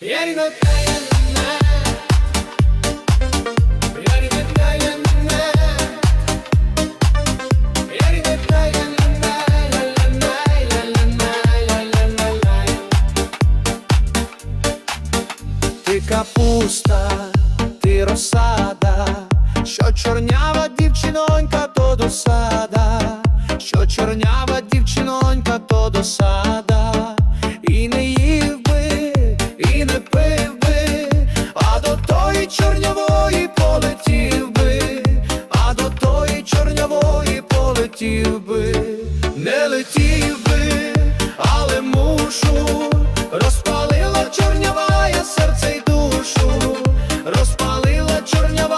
Ти капуста, ти розсада, що чорнява дівчинонька, то досада, що чорнява дівчинонька. хотів би, не летів би, але мушу, розпалила чорнявая серце й душу, розпалила чорнява.